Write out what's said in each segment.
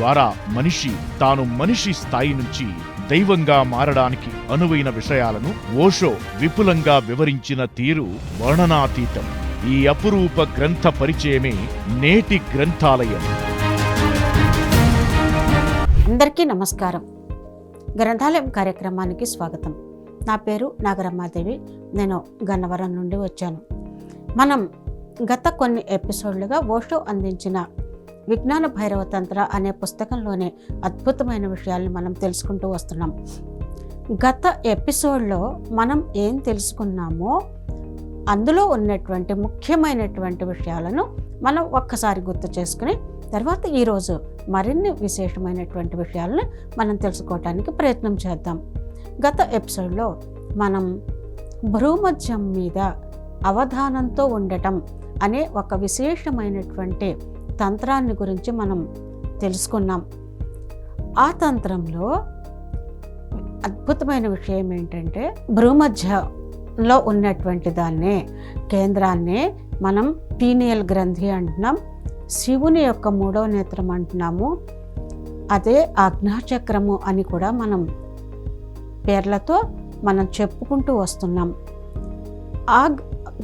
ద్వారా మనిషి తాను మనిషి స్థాయి నుంచి దైవంగా మారడానికి అనువైన విషయాలను ఓషో విపులంగా వివరించిన తీరు వర్ణనాతీతం. ఈ అపురూప గ్రంథ పరిచయమే నేటి గ్రంథాలయం. అందరికీ నమస్కారం. గ్రంథాలయం కార్యక్రమానికి స్వాగతం. నా పేరు నాగరమ్మాదేవి. నేను గన్నవరం నుండి వచ్చాను. మనం గత కొన్ని ఎపిసోడ్లుగా ఓషో అందించిన విజ్ఞాన భైరవ తంత్ర అనే పుస్తకంలోనే అద్భుతమైన విషయాల్ని మనం తెలుసుకుంటూ వస్తున్నాం. గత ఎపిసోడ్లో మనం ఏం తెలుసుకున్నామో అందులో ఉన్నటువంటి ముఖ్యమైనటువంటి విషయాలను మనం ఒక్కసారి గుర్తు చేసుకుని తర్వాత ఈరోజు మరిన్ని విశేషమైనటువంటి విషయాలను మనం తెలుసుకోవటానికి ప్రయత్నం చేద్దాం. గత ఎపిసోడ్లో మనం భ్రూమధ్యం మీద అవధానంతో ఉండటం అనే ఒక విశేషమైనటువంటి తంత్రాన్ని గురించి మనం తెలుసుకున్నాం. ఆ తంత్రంలో అద్భుతమైన విషయం ఏంటంటే భ్రూమధ్యలో ఉన్నటువంటి దాన్నే కేంద్రాన్నే మనం పీనియల్ గ్రంథి అంటున్నాం. శివుని యొక్క మూడవ నేత్రం అంటున్నాము. అదే ఆజ్ఞాచక్రము అని కూడా మనం పేర్లతో మనం చెప్పుకుంటూ వస్తున్నాం. ఆ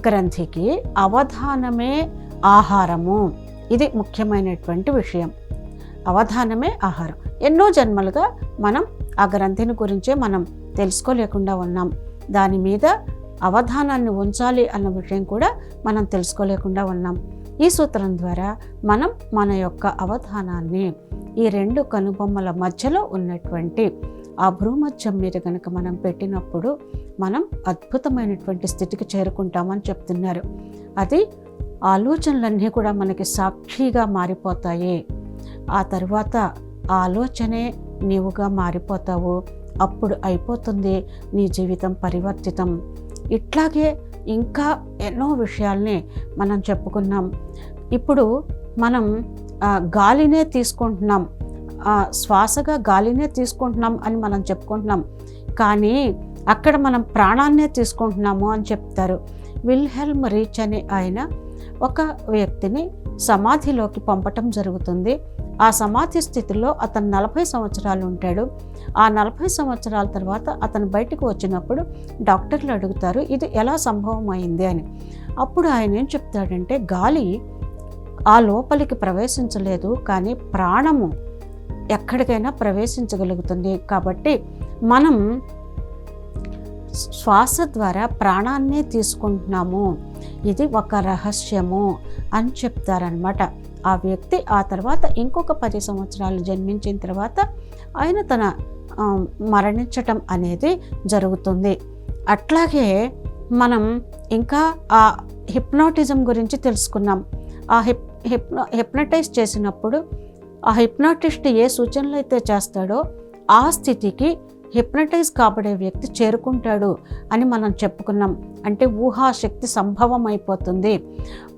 గ్రంథికి అవధానమే ఆహారము. ఇది ముఖ్యమైనటువంటి విషయం. అవధానమే ఆహారం. ఎన్నో జన్మలుగా మనం ఆ గ్రంథిని గురించే మనం తెలుసుకోలేకుండా ఉన్నాం. దాని మీద అవధానాన్ని ఉంచాలి అన్న విషయం కూడా మనం తెలుసుకోలేకుండా ఉన్నాం. ఈ సూత్రం ద్వారా మనం మన యొక్క అవధానాన్ని ఈ రెండు కనుబొమ్మల మధ్యలో ఉన్నటువంటి ఆ భ్రూమధ్యం మీద కనుక మనం పెట్టినప్పుడు మనం అద్భుతమైనటువంటి స్థితికి చేరుకుంటామని చెప్తున్నారు. అది ఆలోచనలన్నీ కూడా మనకి సాక్షిగా మారిపోతాయి. ఆ తర్వాత ఆ ఆలోచనే నీవుగా మారిపోతావు. అప్పుడు అయిపోతుంది నీ జీవితం పరివర్తితం. ఇట్లాగే ఇంకా ఎన్నో విషయాల్ని మనం చెప్పుకున్నాం. ఇప్పుడు మనం గాలినే తీసుకుంటున్నాం. శ్వాసగా గాలినే తీసుకుంటున్నాం అని మనం చెప్పుకుంటున్నాం. కానీ అక్కడ మనం ప్రాణాన్నే తీసుకుంటున్నాము అని చెప్తారు. విల్హెల్మ్ రీచ్ అనే ఆయన ఒక వ్యక్తిని సమాధిలోకి పంపటం జరుగుతుంది. ఆ సమాధి స్థితిలో అతను నలభై సంవత్సరాలు ఉంటాడు. ఆ నలభై సంవత్సరాల తర్వాత అతను బయటకు వచ్చినప్పుడు డాక్టర్లు అడుగుతారు ఇది ఎలా సంభవం అయింది అని. అప్పుడు ఆయన ఏం చెప్తాడంటే గాలి ఆ లోపలికి ప్రవేశించలేదు కానీ ప్రాణము ఎక్కడికైనా ప్రవేశించగలుగుతుంది. కాబట్టి మనం శ్వాస ద్వారా ప్రాణాన్నే తీసుకుంటున్నాము. ఇది ఒక రహస్యము అని చెప్తారనమాట ఆ వ్యక్తి ఆ తర్వాత ఇంకొక పది సంవత్సరాలు జన్మించిన తర్వాత ఆయన తన మరణించటం అనేది జరుగుతుంది. అట్లాగే మనం ఇంకా ఆ హిప్నాటిజం గురించి తెలుసుకున్నాం. ఆ హిప్ హిప్నో హిప్నటైజ్ చేసినప్పుడు ఆ హిప్నాటిస్ట్ ఏ సూచనలు అయితే చేస్తాడో ఆ స్థితికి హిప్నటైజ్ కాబడే వ్యక్తి చేరుకుంటాడు అని మనం చెప్పుకున్నాం. అంటే ఊహాశక్తి సంభవం అయిపోతుంది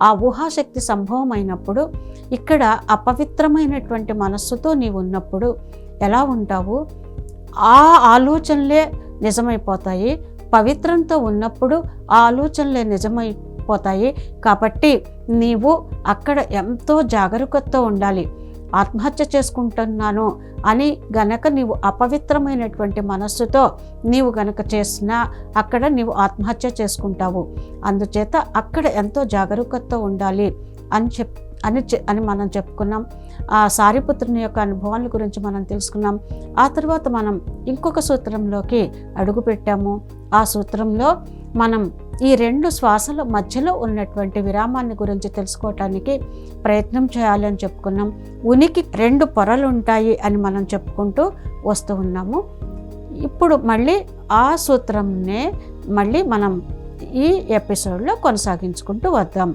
ఆ ఊహాశక్తి సంభవం అయినప్పుడు ఇక్కడ అపవిత్రమైనటువంటి మనస్సుతో నీవు ఉన్నప్పుడు ఎలా ఉంటావు? ఆ ఆలోచనలే నిజమైపోతాయి. పవిత్రంతో ఉన్నప్పుడు ఆ ఆలోచనలే నిజమైపోతాయి. కాబట్టి నీవు అక్కడ ఎంతో జాగరూకతతో ఉండాలి. ఆత్మహత్య చేసుకుంటున్నాను అని గనక నీవు అపవిత్రమైనటువంటి మనస్సుతో నీవు గనక చేసినా అక్కడ నీవు ఆత్మహత్య చేసుకుంటావు. అందుచేత అక్కడ ఎంతో జాగరూకతతో ఉండాలి అని చెప్ అని చె- అని మనం చెప్పుకున్నాం. ఆ సారిపుత్రుని యొక్క అనుభవాల గురించి మనం తెలుసుకున్నాం. ఆ తర్వాత మనం ఇంకొక సూత్రంలోకి అడుగుపెట్టాము ఆ సూత్రంలో మనం ఈ రెండు శ్వాసల మధ్యలో ఉన్నటువంటి విరామాన్ని గురించి తెలుసుకోవటానికి ప్రయత్నం చేయాలని చెప్పుకున్నాం. ఉనికి రెండు పొరలు ఉంటాయి అని మనం చెప్పుకుంటూ వస్తూ ఉన్నాము. ఇప్పుడు మళ్ళీ ఆ సూత్రంనే మళ్ళీ మనం ఈ ఎపిసోడ్లో కొనసాగించుకుంటూ వద్దాం.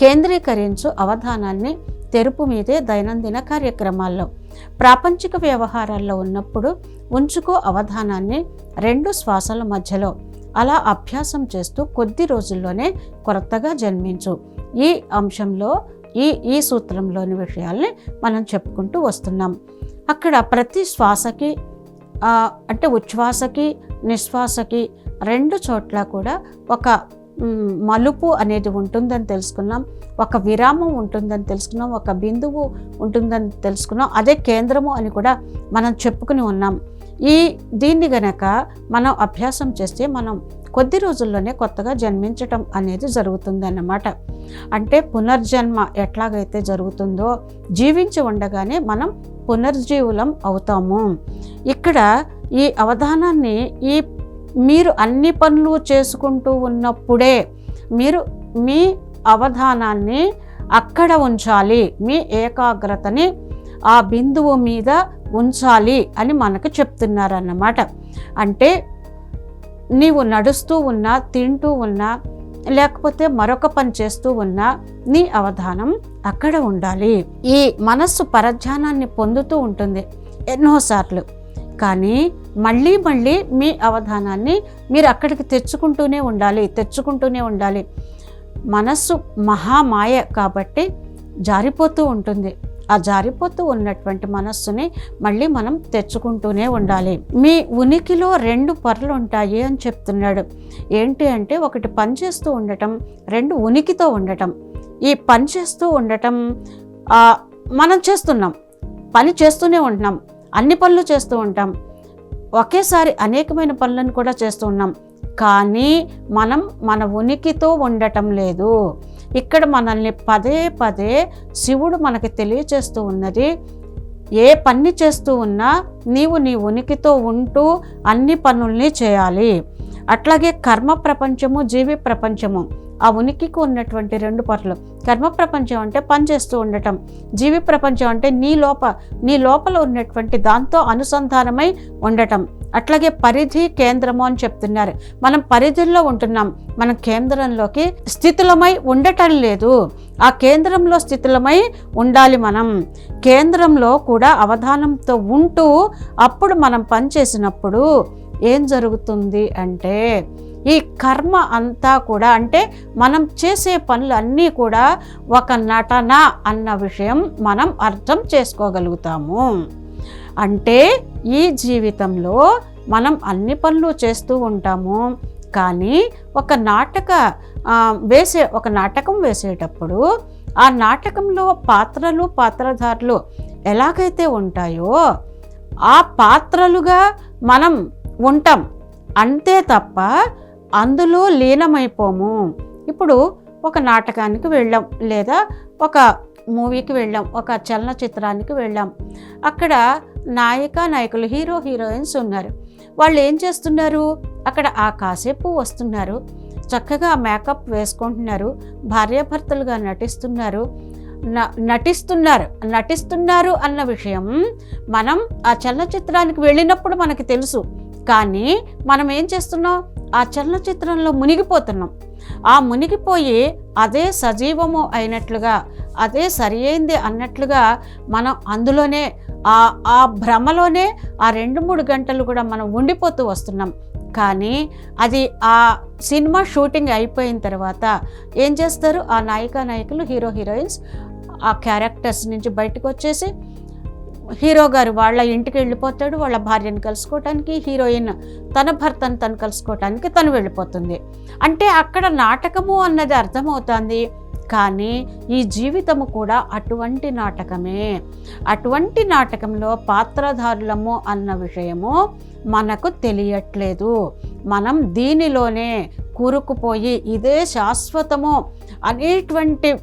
కేంద్రీకరించు అవధానాన్ని తెరుపు మీదే దైనందిన కార్యక్రమాల్లో ప్రాపంచిక వ్యవహారాల్లో ఉన్నప్పుడు ఉంచుకో అవధానాన్ని రెండు శ్వాసల మధ్యలో అలా అభ్యాసం చేస్తూ కొద్ది రోజుల్లోనే కొత్తగా జన్మించు. ఈ అంశంలో ఈ ఈ సూత్రంలోని విషయాల్ని మనం చెప్పుకుంటూ వస్తున్నాం. అక్కడ ప్రతి శ్వాసకి అంటే ఉచ్ఛ్వాసకి నిశ్వాసకి రెండు చోట్ల కూడా ఒక మలుపు అనేది ఉంటుందని తెలుసుకున్నాం ఒక విరామం ఉంటుందని తెలుసుకున్నాం ఒక బిందువు ఉంటుందని తెలుసుకున్నాం అదే కేంద్రము అని కూడా మనం చెప్పుకుని ఉన్నాం. ఈ దీన్ని గనక మనం అభ్యాసం చేస్తే మనం కొద్ది రోజుల్లోనే కొత్తగా జన్మించటం అనేది జరుగుతుందన్నమాట. అంటే పునర్జన్మ ఎట్లాగైతే జరుగుతుందో జీవించి ఉండగానే మనం పునర్జీవులం అవుతాము. ఇక్కడ ఈ అవధానాన్ని ఈ మీరు అన్ని పనులు చేసుకుంటూ ఉన్నప్పుడే మీరు మీ అవధానాన్ని అక్కడ ఉంచాలి. మీ ఏకాగ్రతని ఆ బిందువు మీద ఉంచాలి అని మనకు చెప్తున్నారన్నమాట. అంటే నీవు నడుస్తూ ఉన్నా తింటూ ఉన్నా లేకపోతే మరొక పని చేస్తూ ఉన్నా నీ అవధానం అక్కడ ఉండాలి. ఈ మనస్సు పరధ్యానాన్ని పొందుతూ ఉంటుంది ఎన్నోసార్లు కానీ మళ్ళీ మళ్ళీ మీ అవధానాన్ని మీరు అక్కడికి తెచ్చుకుంటూనే ఉండాలి తెచ్చుకుంటూనే ఉండాలి. మనస్సు మహామాయ కాబట్టి జారిపోతూ ఉంటుంది. ఆ జారిపోతూ ఉన్నటువంటి మనస్సుని మళ్ళీ మనం తెచ్చుకుంటూనే ఉండాలి. మీ ఉనికిలో రెండు పొరలు ఉంటాయి అని చెప్తున్నాడు. ఏంటి అంటే ఒకటి పని చేస్తూ ఉండటం రెండు ఉనికితో ఉండటం. ఈ పని చేస్తూ ఉండటం మనం చేస్తున్నాం పని చేస్తూనే ఉంటున్నాం. అన్ని పనులు చేస్తూ ఉంటాం. ఒకేసారి అనేకమైన పనులను కూడా చేస్తూ ఉన్నాం. కానీ మనం మన ఉనికితో ఉండటం లేదు. ఇక్కడ మనల్ని పదే పదే శివుడు మనకి తెలియచేస్తూ ఉన్నది. ఏ పని చేస్తూ ఉన్నా నీవు నీ ఉనికితో ఉంటూ అన్ని పనుల్ని చేయాలి. అట్లాగే కర్మ ప్రపంచము జీవి ప్రపంచము. ఆ ఉనికికి ఉన్నటువంటి రెండు పనులు. కర్మ ప్రపంచం అంటే పనిచేస్తూ ఉండటం. జీవి ప్రపంచం అంటే నీ లోప నీ లోపల ఉన్నటువంటి దాంతో అనుసంధానమై ఉండటం. అట్లాగే పరిధి కేంద్రము అని చెప్తున్నారు. మనం పరిధిలో ఉంటున్నాం. మనం కేంద్రంలోకి స్థితులమై ఉండటం లేదు. ఆ కేంద్రంలో స్థితులమై ఉండాలి మనం. కేంద్రంలో కూడా అవధానంతో ఉంటూ అప్పుడు మనం పనిచేసినప్పుడు ఏం జరుగుతుంది అంటే ఈ కర్మ అంతా కూడా అంటే మనం చేసే పనులన్నీ కూడా ఒక నటన అన్న విషయం మనం అర్థం చేసుకోగలుగుతాము. అంటే ఈ జీవితంలో మనం అన్ని పనులు చేస్తూ ఉంటాము. కానీ ఒక నాటక వేసే ఒక నాటకం వేసేటప్పుడు ఆ నాటకంలో పాత్రలు పాత్రధారులు ఎలాగైతే ఉంటాయో ఆ పాత్రలుగా మనం ఉంటాం. అంతే తప్ప అందులో లీనమైపోము. ఇప్పుడు ఒక నాటకానికి వెళ్ళాం లేదా ఒక మూవీకి వెళ్ళాం ఒక చలనచిత్రానికి వెళ్ళాం. అక్కడ నాయక నాయకులు హీరో హీరోయిన్స్ ఉన్నారు. వాళ్ళు ఏం చేస్తున్నారు? అక్కడ ఆ కాసేపు వస్తున్నారు. చక్కగా మేకప్ వేసుకుంటున్నారు. భార్యాభర్తలుగా నటిస్తున్నారు. నటిస్తున్నారు. నటిస్తున్నారు అన్న విషయం మనం ఆ చలనచిత్రానికి వెళ్ళినప్పుడు మనకి తెలుసు. కానీ మనం ఏం చేస్తున్నాం? ఆ చలనచిత్రంలో మునిగిపోతున్నాం. ఆ మునిగిపోయి అదే సజీవము అయినట్లుగా అదే సరి అయింది అన్నట్లుగా మనం అందులోనే ఆ ఆ భ్రమలోనే ఆ రెండు మూడు గంటలు కూడా మనం ఉండిపోతూ వస్తున్నాం. కానీ అది ఆ సినిమా షూటింగ్ అయిపోయిన తర్వాత ఏం చేస్తారు? ఆ నాయికా నాయకులు హీరో హీరోయిన్స్ ఆ క్యారెక్టర్స్ నుంచి బయటకు వచ్చేసి హీరో గారు వాళ్ళ ఇంటికి వెళ్ళిపోతాడు వాళ్ళ భార్యను కలుసుకోవటానికి హీరోయిన్ తన భర్తను తను కలుసుకోవటానికి తను వెళ్ళిపోతుంది. అంటే అక్కడ నాటకము అన్నది అర్థమవుతుంది. కానీ ఈ జీవితము కూడా అటువంటి నాటకమే. అటువంటి నాటకంలో పాత్రధారులము అన్న విషయము మనకు తెలియట్లేదు. మనం దీనిలోనే కూరుకుపోయి ఇదే శాశ్వతము అనేటువంటి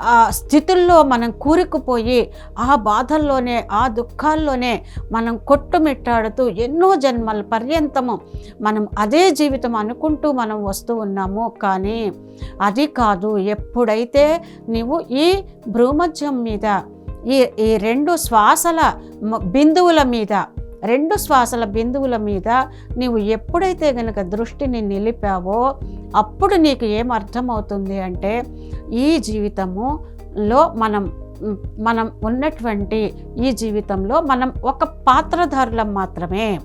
ఆ స్థితుల్లో మనం కూరుకుపోయి ఆ బాధల్లోనే ఆ దుఃఖాల్లోనే మనం కొట్టుమిట్టాడుతూ ఎన్నో జన్మల పర్యంతము మనం అదే జీవితం అనుకుంటూ మనం వస్తూ ఉన్నాము. కానీ అది కాదు ఎప్పుడైతే నీవు ఈ భ్రూమధ్యం మీద ఈ ఈ రెండు శ్వాసల బిందువుల మీద రెండు శ్వాసల బిందువుల మీద నీవు ఎప్పుడైతే గనక దృష్టిని నిలిపావో అప్పుడు నీకు ఏం అర్థమవుతుంది అంటే ఈ జీవితములో మనం మనం ఉన్నటువంటి ఈ జీవితంలో మనం ఒక పాత్రధారులం మాత్రమే.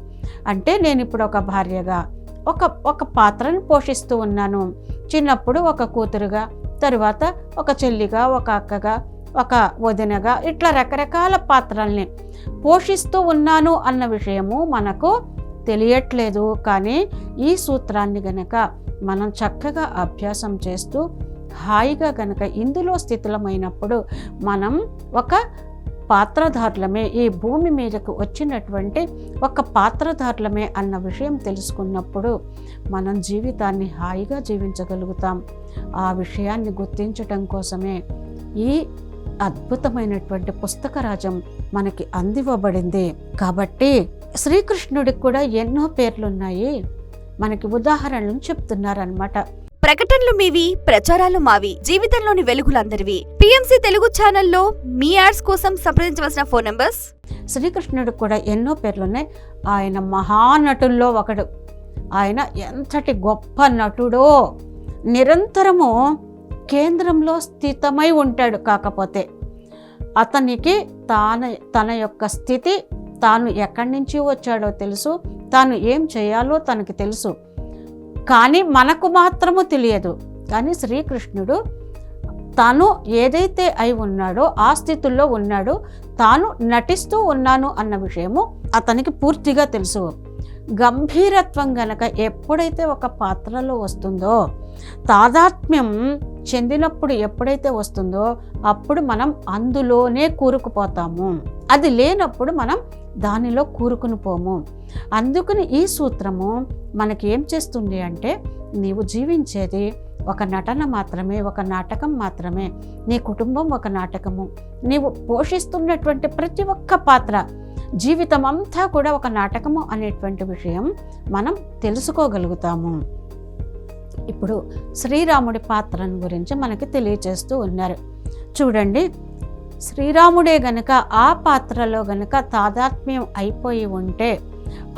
అంటే నేను ఇప్పుడు ఒక భార్యగా ఒక ఒక పాత్రను పోషిస్తూ ఉన్నాను. చిన్నప్పుడు ఒక కూతురుగా తరువాత ఒక చెల్లిగా ఒక అక్కగా ఒక వదినగా ఇట్లా రకరకాల పాత్రల్ని పోషిస్తూ ఉన్నాను అన్న విషయము మనకు తెలియట్లేదు. కానీ ఈ సూత్రాన్ని గనక మనం చక్కగా అభ్యాసం చేస్తూ హాయిగా గనక ఇందులో స్థితులమైనప్పుడు మనం ఒక పాత్రధారులమే ఈ భూమి మీదకు వచ్చినటువంటి ఒక పాత్రధారులమే అన్న విషయం తెలుసుకున్నప్పుడు మనం జీవితాన్ని హాయిగా జీవించగలుగుతాం. ఆ విషయాన్ని గుర్తించటం కోసమే ఈ అద్భుతమైనటువంటి పుస్తకరాజం మనకి అందివ్వబడింది. కాబట్టి శ్రీకృష్ణుడికి కూడా ఎన్నో పేర్లున్నాయి. మనకి ఉదాహరణలు చెప్తున్నారనమాట ప్రకటనలు మీవి ప్రచారాలు మావి జీవితంలోని వెలుగులందరివి. పిఎంసి తెలుగు ఛానల్లో మీ యాడ్స్ కోసం సంప్రదించవలసిన ఫోన్ నంబర్స్? శ్రీకృష్ణుడికి కూడా ఎన్నో పేర్లున్నాయి. ఆయన మహానటుల్లో ఒకడు. ఆయన ఎంతటి గొప్ప నటుడో! నిరంతరము కేంద్రంలో స్థితమై ఉంటాడు కాకపోతే అతనికి తాన తన యొక్క స్థితి తాను ఎక్కడి నుంచి వచ్చాడో తెలుసు తాను ఏం చేయాలో తనకి తెలుసు. కానీ మనకు మాత్రము తెలియదు. కానీ శ్రీకృష్ణుడు తాను ఏదైతే అయి ఉన్నాడో ఆ స్థితుల్లో ఉన్నాడో తాను నటిస్తూ ఉన్నాను అన్న విషయము అతనికి పూర్తిగా తెలుసు. గంభీరత్వం గనక ఎప్పుడైతే ఒక పాత్రలో వస్తుందో తాదాత్మ్యం చెందినప్పుడు ఎప్పుడైతే వస్తుందో అప్పుడు మనం అందులోనే కూరుకుపోతాము. అది లేనప్పుడు మనం దానిలో కూరుకుని పోము. అందుకని ఈ సూత్రము మనకి ఏం చేస్తుంది అంటే నీవు జీవించేది ఒక నటన మాత్రమే ఒక నాటకం మాత్రమే. నీ కుటుంబం ఒక నాటకము. నీవు పోషిస్తున్నటువంటి ప్రతి ఒక్క పాత్ర జీవితం అంతా కూడా ఒక నాటకము అనేటువంటి విషయం మనం తెలుసుకోగలుగుతాము. ఇప్పుడు శ్రీరాముడి పాత్రను గురించి మనకి తెలియచేస్తూ ఉన్నారు. చూడండి శ్రీరాముడే గనక ఆ పాత్రలో గనక తాదాత్మ్యం అయిపోయి ఉంటే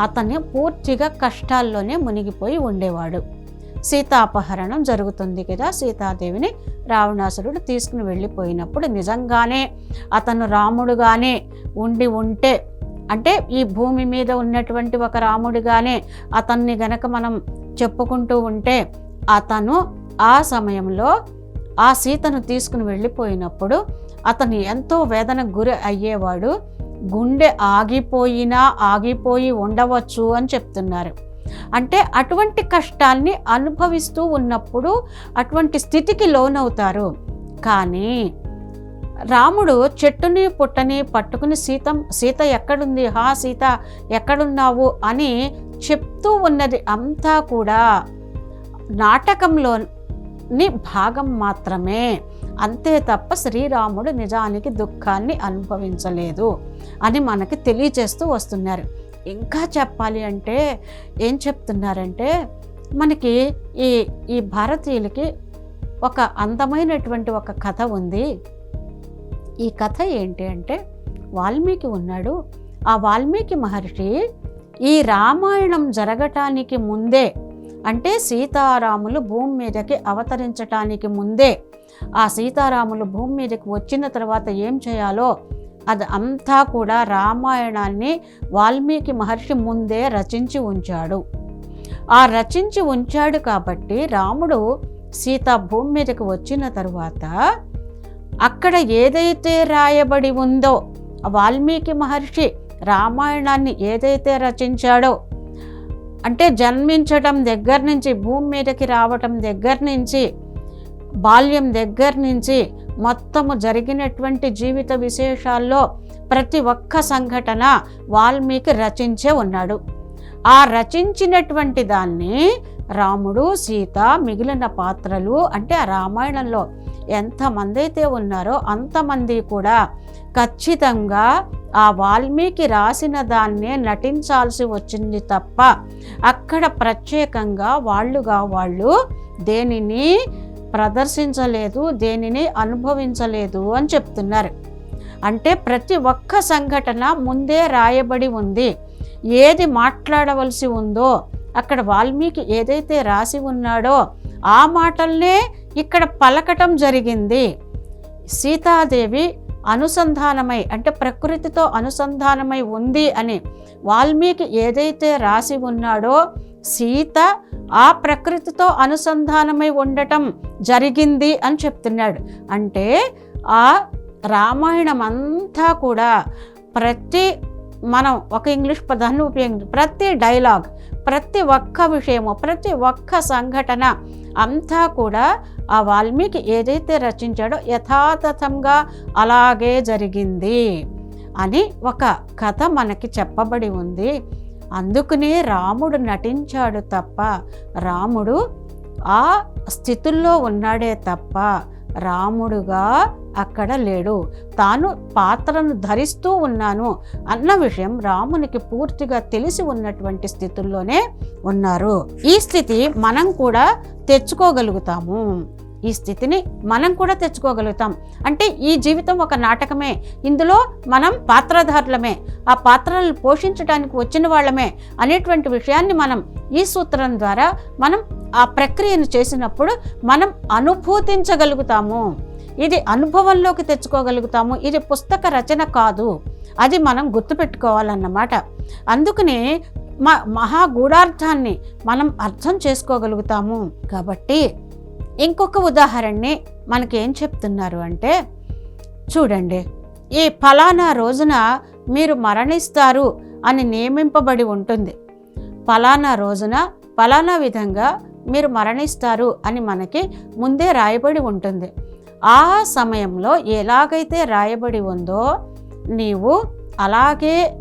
అతను పూర్తిగా కష్టాల్లోనే మునిగిపోయి ఉండేవాడు. సీతాపహరణం జరుగుతుంది కదా సీతాదేవిని రావణాసురుడు తీసుకుని వెళ్ళిపోయినప్పుడు నిజంగానే అతను రాముడుగానే ఉండి ఉంటే అంటే ఈ భూమి మీద ఉన్నటువంటి ఒక రాముడిగానే అతన్ని గనక మనం చెప్పుకుంటూ ఉంటే అతను ఆ సమయంలో ఆ సీతను తీసుకుని వెళ్ళిపోయినప్పుడు అతను ఎంతో వేదనకు గురి అయ్యేవాడు. గుండె ఆగిపోయినా ఆగిపోయి ఉండవచ్చు అని చెప్తున్నారు. అంటే అటువంటి కష్టాన్ని అనుభవిస్తూ ఉన్నప్పుడు అటువంటి స్థితికి లోనవుతారు. కానీ రాముడు చెట్టుని పుట్టని పట్టుకుని సీత సీత ఎక్కడుంది? హా సీత ఎక్కడున్నావు? అని చెప్తూ ఉన్నది అంతా కూడా నాటకంలోని భాగం మాత్రమే. అంతే తప్ప శ్రీరాముడు నిజానికి దుఃఖాన్ని అనుభవించలేదు అని మనకి తెలియచేస్తూ వస్తున్నారు. ఇంకా చెప్పాలి అంటే ఏం చెప్తున్నారంటే మనకి ఈ ఈ భారతీయులకి ఒక అందమైనటువంటి ఒక కథ ఉంది. ఈ కథ ఏంటి అంటే వాల్మీకి ఉన్నాడు. ఆ వాల్మీకి మహర్షి ఈ రామాయణం జరగటానికి ముందే అంటే సీతారాములు భూమి మీదకి అవతరించటానికి ముందే ఆ సీతారాములు భూమి మీదకి వచ్చిన తర్వాత ఏం చేయాలో అది అంతా కూడా రామాయణాన్ని వాల్మీకి మహర్షి ముందే రచించి ఉంచాడు. ఆ రచించి ఉంచాడు కాబట్టి రాముడు సీత భూమి మీదకి వచ్చిన తర్వాత అక్కడ ఏదైతే రాయబడి ఉందో వాల్మీకి మహర్షి రామాయణాన్ని ఏదైతే రచించాడో అంటే జన్మించటం దగ్గర నుంచి భూమి మీదకి రావటం దగ్గర నుంచి బాల్యం దగ్గర నుంచి మొత్తము జరిగినటువంటి జీవిత విశేషాల్లో ప్రతి ఒక్క సంఘటన వాల్మీకి రచించే ఉన్నాడు. ఆ రచించినటువంటి దాన్ని రాముడు సీత మిగిలిన పాత్రలు అంటే ఆ రామాయణంలో ఎంతమంది అయితే ఉన్నారో అంతమంది కూడా ఖచ్చితంగా ఆ వాల్మీకి రాసిన దాన్నే నటించాల్సి వచ్చింది తప్ప అక్కడ ప్రత్యేకంగా వాళ్ళుగా వాళ్ళు దేనిని ప్రదర్శించలేదు దేనిని అనుభవించలేదు అని చెప్తున్నారు. అంటే ప్రతి ఒక్క సంఘటన ముందే రాయబడి ఉంది. ఏది మాట్లాడవలసి ఉందో అక్కడ వాల్మీకి ఏదైతే రాసి ఉన్నాడో ఆ మాటల్నే ఇక్కడ పలకటం జరిగింది. సీతాదేవి అనుసంధానమై అంటే ప్రకృతితో అనుసంధానమై ఉంది అని వాల్మీకి ఏదైతే రాసి ఉన్నాడో సీత ఆ ప్రకృతితో అనుసంధానమై ఉండటం జరిగింది అని చెప్తున్నాడు. అంటే ఆ రామాయణం అంతా కూడా ప్రతి మనం ఒక ఇంగ్లీష్ పదాన్ని ఉపయోగించి ప్రతి డైలాగ్ ప్రతి ఒక్క విషయము ప్రతి ఒక్క సంఘటన అంతా కూడా ఆ వాల్మీకి ఏదైతే రచించాడో యథాతథంగా అలాగే జరిగింది అని ఒక కథ మనకి చెప్పబడి ఉంది. అందుకనే రాముడు నటించాడు తప్ప రాముడు ఆ స్థితుల్లో ఉన్నాడే తప్ప రాముడుగా అక్కడ లేడు. తాను పాత్రను ధరిస్తూ ఉన్నాను అన్న విషయం రామునికి పూర్తిగా తెలిసి ఉన్నటువంటి స్థితుల్లోనే ఉన్నారు. ఈ స్థితి మనం కూడా తెచ్చుకోగలుగుతాము. ఈ స్థితిని మనం కూడా తెచ్చుకోగలుగుతాం. అంటే ఈ జీవితం ఒక నాటకమే. ఇందులో మనం పాత్రధారులమే. ఆ పాత్రలను పోషించడానికి వచ్చిన వాళ్ళమే అనేటువంటి విషయాన్ని మనం ఈ సూత్రం ద్వారా మనం ఆ ప్రక్రియను చేసినప్పుడు మనం అనుభూతించగలుగుతాము. ఇది అనుభవంలోకి తెచ్చుకోగలుగుతాము. ఇది పుస్తక రచన కాదు. అది మనం గుర్తుపెట్టుకోవాలన్నమాట. అందుకనే మా మహాగూఢార్థాన్ని మనం అర్థం చేసుకోగలుగుతాము. కాబట్టి ఇంకొక ఉదాహరణని మనకి ఏం చెప్తున్నారు అంటే చూడండి ఈ ఫలానా రోజున మీరు మరణిస్తారు అని నియమింపబడి ఉంటుంది. ఫలానా రోజున ఫలానా విధంగా మీరు మరణిస్తారు అని మనకి ముందే రాయబడి ఉంటుంది. ఆ సమయంలో ఎలాగైతే రాయబడి ఉందో నీవు అలాగే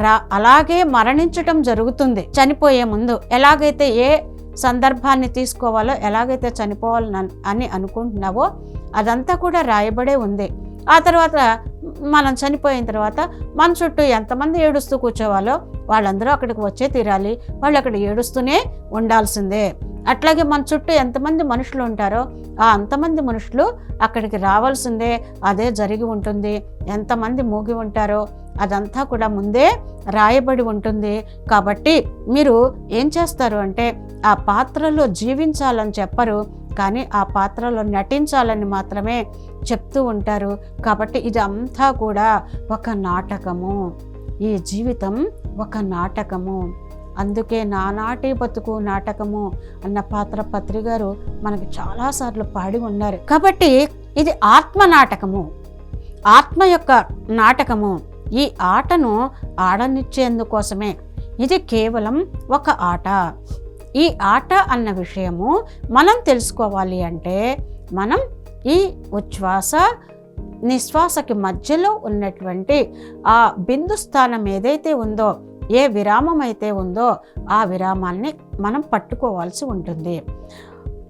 రా అలాగే మరణించటం జరుగుతుంది చనిపోయే ముందు. ఎలాగైతే ఏ సందర్భాన్ని తీసుకోవాలో ఎలాగైతే చనిపోవాలని అని అనుకుంటున్నావో అదంతా కూడా రాయబడే ఉంది. ఆ తర్వాత మనం చనిపోయిన తర్వాత మన చుట్టూ ఎంతమంది ఏడుస్తూ కూర్చోవాలో వాళ్ళందరూ అక్కడికి వచ్చే తీరాలి. వాళ్ళు అక్కడ ఏడుస్తూనే ఉండాల్సిందే. అట్లాగే మన చుట్టూ ఎంతమంది మనుషులు ఉంటారో ఆ అంతమంది మనుషులు అక్కడికి రావాల్సిందే. అదే జరిగి ఉంటుంది. ఎంతమంది మూగి ఉంటారో అదంతా కూడా ముందే రాయబడి ఉంటుంది. కాబట్టి మీరు ఏం చేస్తారు అంటే ఆ పాత్రలో జీవించాలని చెప్పరు. కానీ ఆ పాత్రలో నటించాలని మాత్రమే చెప్తూ ఉంటారు. కాబట్టి ఇదంతా కూడా ఒక నాటకము. ఈ జీవితం ఒక నాటకము. అందుకే నానాటి బతుకు నాటకము అన్న పాత్ర పత్రి గారు మనకి చాలాసార్లు పాడి ఉన్నారు. కాబట్టి ఇది ఆత్మ నాటకము. ఆత్మ యొక్క నాటకము. ఈ ఆటను ఆడనిచ్చేందుకోసమే. ఇది కేవలం ఒక ఆట. ఈ ఆట అన్న విషయము మనం తెలుసుకోవాలి అంటే మనం ఈ ఉచ్ఛ్వాస నిశ్వాసకి మధ్యలో ఉన్నటువంటి ఆ బిందు స్థానం ఏదైతే ఉందో ఏ విరామం అయితే ఉందో ఆ విరామాన్ని మనం పట్టుకోవాల్సి ఉంటుంది.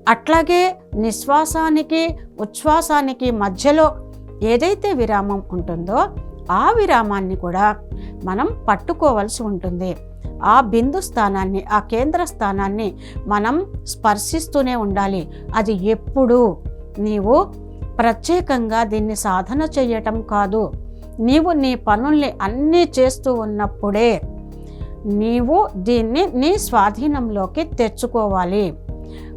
అట్లాగే నిశ్వాసానికి ఉచ్ఛ్వాసానికి మధ్యలో ఏదైతే విరామం ఉంటుందో ఆ విరామాన్ని కూడా మనం పట్టుకోవాల్సి ఉంటుంది. ఆ బిందు స్థానాన్ని ఆ కేంద్ర స్థానాన్ని మనం స్పర్శిస్తూనే ఉండాలి. అది ఎప్పుడు? నీవు ప్రత్యేకంగా దీన్ని సాధన చేయటం కాదు. నీవు నీ పనుల్ని అన్నీ చేస్తూ ఉన్నప్పుడే నీవు దీన్ని నీ స్వాధీనంలోకి తెచ్చుకోవాలి.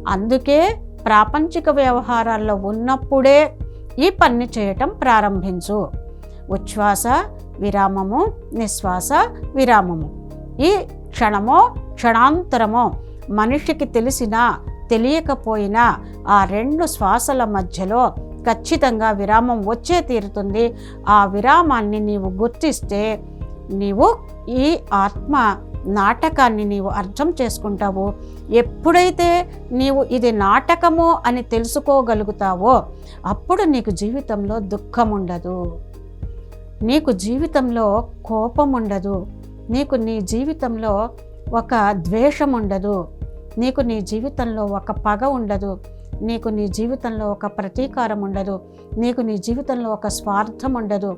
అందుకే ప్రాపంచిక వ్యవహారాల్లో ఉన్నప్పుడే ఈ పని చేయటం ప్రారంభించు. ఉచ్ఛ్వాస విరామము నిశ్వాస విరామము. ఈ క్షణమో క్షణాంతరమో మనిషికి తెలిసినా తెలియకపోయినా ఆ రెండు శ్వాసల మధ్యలో ఖచ్చితంగా విరామం వచ్చే తీరుతుంది. ఆ విరామాన్ని నీవు గుర్తిస్తే నీవు ఈ ఆత్మ నాటకాన్ని నీవు అర్థం చేసుకుంటావు. ఎప్పుడైతే నీవు ఇది నాటకము అని తెలుసుకోగలుగుతావో అప్పుడు నీకు జీవితంలో దుఃఖం ఉండదు నీకు జీవితంలో కోపం ఉండదు నీకు నీ జీవితంలో ఒక ద్వేషం ఉండదు నీకు నీ జీవితంలో ఒక పగ ఉండదు. నీకు నీ జీవితంలో ఒక ప్రతీకారం ఉండదు నీకు నీ జీవితంలో ఒక స్వార్థం ఉండదు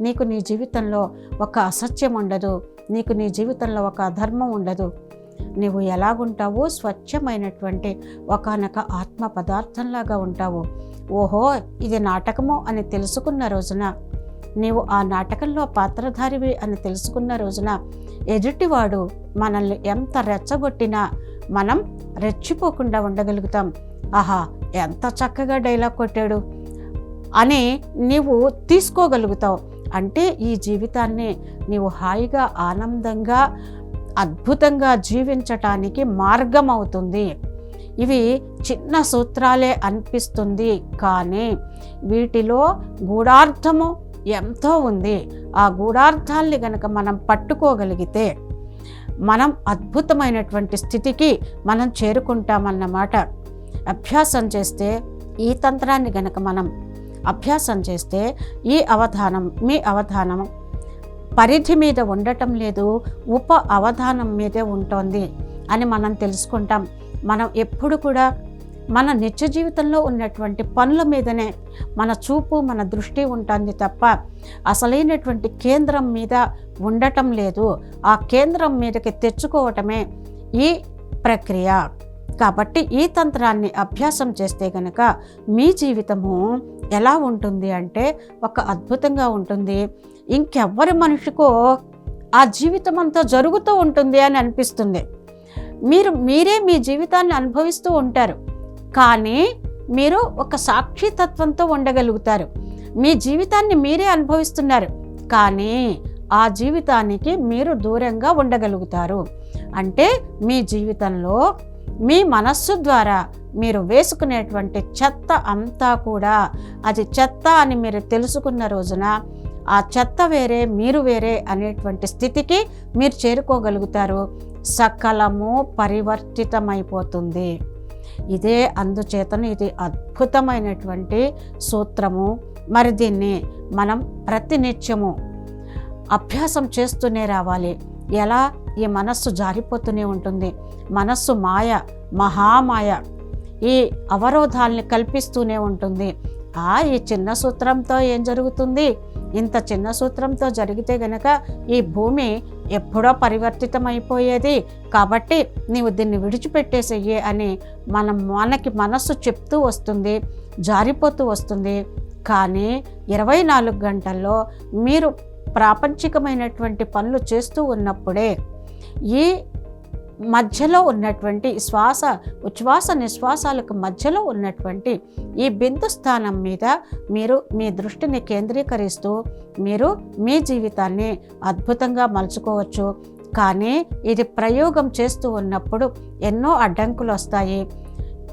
నీకు నీ జీవితంలో ఒక అసత్యం ఉండదు నీకు నీ జీవితంలో ఒక అధర్మం ఉండదు నీవు ఎలాగుంటావు స్వచ్ఛమైనటువంటి ఒకనొక ఆత్మ పదార్థంలాగా ఉంటావు. ఓహో ఇది నాటకము అని తెలుసుకున్న రోజున నీవు ఆ నాటకంలో పాత్రధారివి అని తెలుసుకున్న రోజున ఎదుటివాడు మనల్ని ఎంత రెచ్చగొట్టినా మనం రెచ్చిపోకుండా ఉండగలుగుతాం. ఆహా ఎంత చక్కగా డైలాగ్ కొట్టాడు. అని నీవు తీసుకోగలుగుతావు. అంటే ఈ జీవితాన్ని నీవు హాయిగా ఆనందంగా అద్భుతంగా జీవించటానికి మార్గం అవుతుంది ఇవి చిన్న సూత్రాలే అనిపిస్తుంది. కానీ వీటిలో గూఢార్థము ఎంతో ఉంది. ఆ గూఢార్థాల్ని గనక మనం పట్టుకోగలిగితే మనం అద్భుతమైనటువంటి స్థితికి మనం చేరుకుంటామన్నమాట. అభ్యాసం చేస్తే ఈ తంత్రాన్ని గనక మనం అభ్యాసం చేస్తే ఈ అవధానం మీ అవధానం పరిధి మీద ఉండటం లేదు ఉప అవధానం మీదే ఉంటుంది అని మనం తెలుసుకుంటాం. మనం ఎప్పుడు కూడా మన నిత్య జీవితంలో ఉన్నటువంటి పనుల మీదనే మన చూపు మన దృష్టి ఉంటుంది తప్ప అసలైనటువంటి కేంద్రం మీద ఉండటం లేదు. ఆ కేంద్రం మీదకి తెచ్చుకోవటమే ఈ ప్రక్రియ. కాబట్టి ఈ తంత్రాన్ని అభ్యాసం చేస్తే గనక మీ జీవితము ఎలా ఉంటుంది అంటే ఒక అద్భుతంగా ఉంటుంది. ఇంకెవ్వరి మనిషికో ఆ జీవితం అంతా జరుగుతూ ఉంటుంది అని అనిపిస్తుంది. మీరు మీరే మీ జీవితాన్ని అనుభవిస్తూ ఉంటారు. కానీ మీరు ఒక సాక్షితత్వంతో ఉండగలుగుతారు. మీ జీవితాన్ని మీరే అనుభవిస్తున్నారు. కానీ ఆ జీవితానికి మీరు దూరంగా ఉండగలుగుతారు. అంటే మీ జీవితంలో మీ మనస్సు ద్వారా మీరు వేసుకునేటువంటి చెత్త అంతా కూడా అది చెత్త అని మీరు తెలుసుకున్న రోజున ఆ చెత్త వేరే మీరు వేరే అనేటువంటి స్థితికి మీరు చేరుకోగలుగుతారు. సకలము పరివర్తితమైపోతుంది. ఇదే అందుచేతను ఇది అద్భుతమైనటువంటి సూత్రము. మరి దీన్ని మనం ప్రతినిత్యము అభ్యాసం చేస్తూనే రావాలి. ఎలా? ఈ మనస్సు జారిపోతూనే ఉంటుంది. మనస్సు మాయ మహామాయ ఈ అవరోధాల్ని కల్పిస్తూనే ఉంటుంది. ఆ ఈ చిన్న సూత్రంతో ఏం జరుగుతుంది? ఇంత చిన్న సూత్రంతో జరిగితే గనక ఈ భూమి ఎప్పుడో పరివర్తితమైపోయేది. కాబట్టి నీవు దీన్ని విడిచిపెట్టేసేయి అని మనం మనకి మనస్సు చెప్తూ వస్తుంది జారిపోతూ వస్తుంది. కానీ ఇరవై నాలుగు గంటల్లో మీరు ప్రాపంచికమైనటువంటి పనులు చేస్తూ ఉన్నప్పుడే ఈ మధ్యలో ఉన్నటువంటి శ్వాస ఉచ్ఛ్వాస నిశ్వాసాలకు మధ్యలో ఉన్నటువంటి ఈ బిందు స్థానం మీద మీరు మీ దృష్టిని కేంద్రీకరిస్తూ మీరు మీ జీవితాన్ని అద్భుతంగా మలుచుకోవచ్చు. కానీ ఇది ప్రయోగం చేస్తూ ఉన్నప్పుడు ఎన్నో అడ్డంకులు వస్తాయి.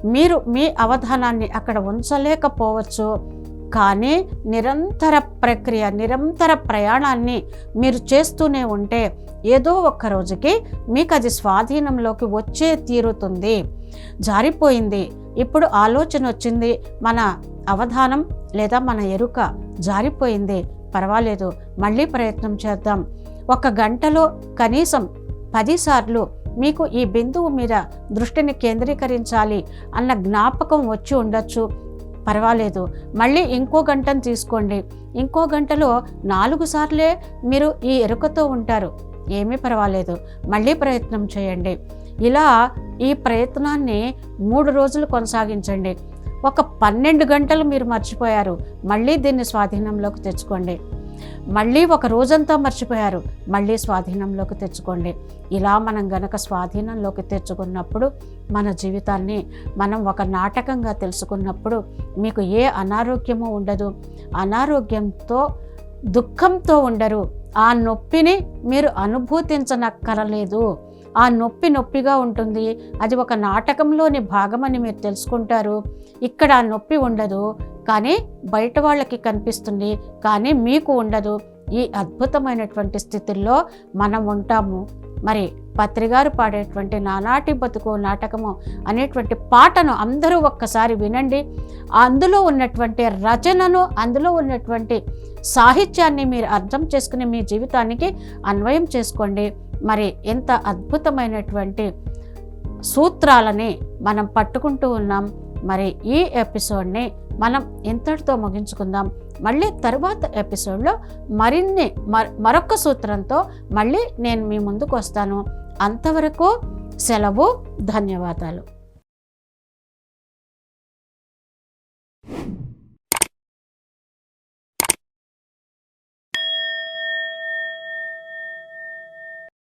మీరు మీ అవధానాన్ని అక్కడ ఉంచలేకపోవచ్చు. కానీ నిరంతర ప్రక్రియ నిరంతర ప్రయాణాన్ని మీరు చేస్తూనే ఉంటే ఏదో ఒక్క రోజుకి మీకు అది స్వాధీనంలోకి వచ్చే తీరుతుంది. జారిపోయింది. ఇప్పుడు ఆలోచన వచ్చింది. మన అవధానం లేదా మన ఎరుక జారిపోయింది. పర్వాలేదు. మళ్ళీ ప్రయత్నం చేద్దాం. ఒక గంటలో కనీసం పదిసార్లు మీకు ఈ బిందువు మీద దృష్టిని కేంద్రీకరించాలి అన్న జ్ఞాపకం వచ్చి ఉండొచ్చు. పర్వాలేదు. మళ్ళీ ఇంకో గంటను తీసుకోండి. ఇంకో గంటలో నాలుగు సార్లే మీరు ఈ ఎరుకతో ఉంటారు. ఏమీ పర్వాలేదు. మళ్ళీ ప్రయత్నం చేయండి. ఇలా ఈ ప్రయత్నాన్ని మూడు రోజులు కొనసాగించండి. ఒక పన్నెండు గంటలు మీరు మర్చిపోయారు. మళ్ళీ దీన్ని స్వాధీనంలోకి తెచ్చుకోండి. మళ్ళీ ఒక రోజంతా మర్చిపోయారు. మళ్ళీ స్వాధీనంలోకి తెచ్చుకోండి. ఇలా మనం గనక స్వాధీనంలోకి తెచ్చుకున్నప్పుడు మన జీవితాన్ని మనం ఒక నాటకంగా తెలుసుకున్నప్పుడు మీకు ఏ అనారోగ్యము ఉండదు. అనారోగ్యంతో దుఃఖంతో ఉండరు. ఆ నొప్పిని మీరు అనుభూతించనక్కరలేదు. ఆ నొప్పి నొప్పిగా ఉంటుంది. అది ఒక నాటకంలోని భాగమని మీరు తెలుసుకుంటారు. ఇక్కడ ఆ నొప్పి ఉండదు. కానీ బయట వాళ్ళకి కనిపిస్తుంది. కానీ మీకు ఉండదు. ఈ అద్భుతమైనటువంటి స్థితిల్లో మనం ఉంటాము. మరి పత్రిగారు పాడేటువంటి నానాటి బతుకు నాటకము అనేటువంటి పాటను అందరూ ఒక్కసారి వినండి. అందులో ఉన్నటువంటి రచనను అందులో ఉన్నటువంటి సాహిత్యాన్ని మీరు అర్థం చేసుకుని మీ జీవితానికి అన్వయం చేసుకోండి. మరి ఎంత అద్భుతమైనటువంటి సూత్రాలని మనం పట్టుకుంటూ ఉన్నాం. మరి ఈ ఎపిసోడ్ని మనం ఇంతటితో ముగించుకుందాం. మళ్ళీ తరువాత ఎపిసోడ్లో మరిన్ని మరొక సూత్రంతో మళ్ళీ నేను మీ ముందుకు వస్తాను అంతవరకు సెలవు ధన్యవాదాలు.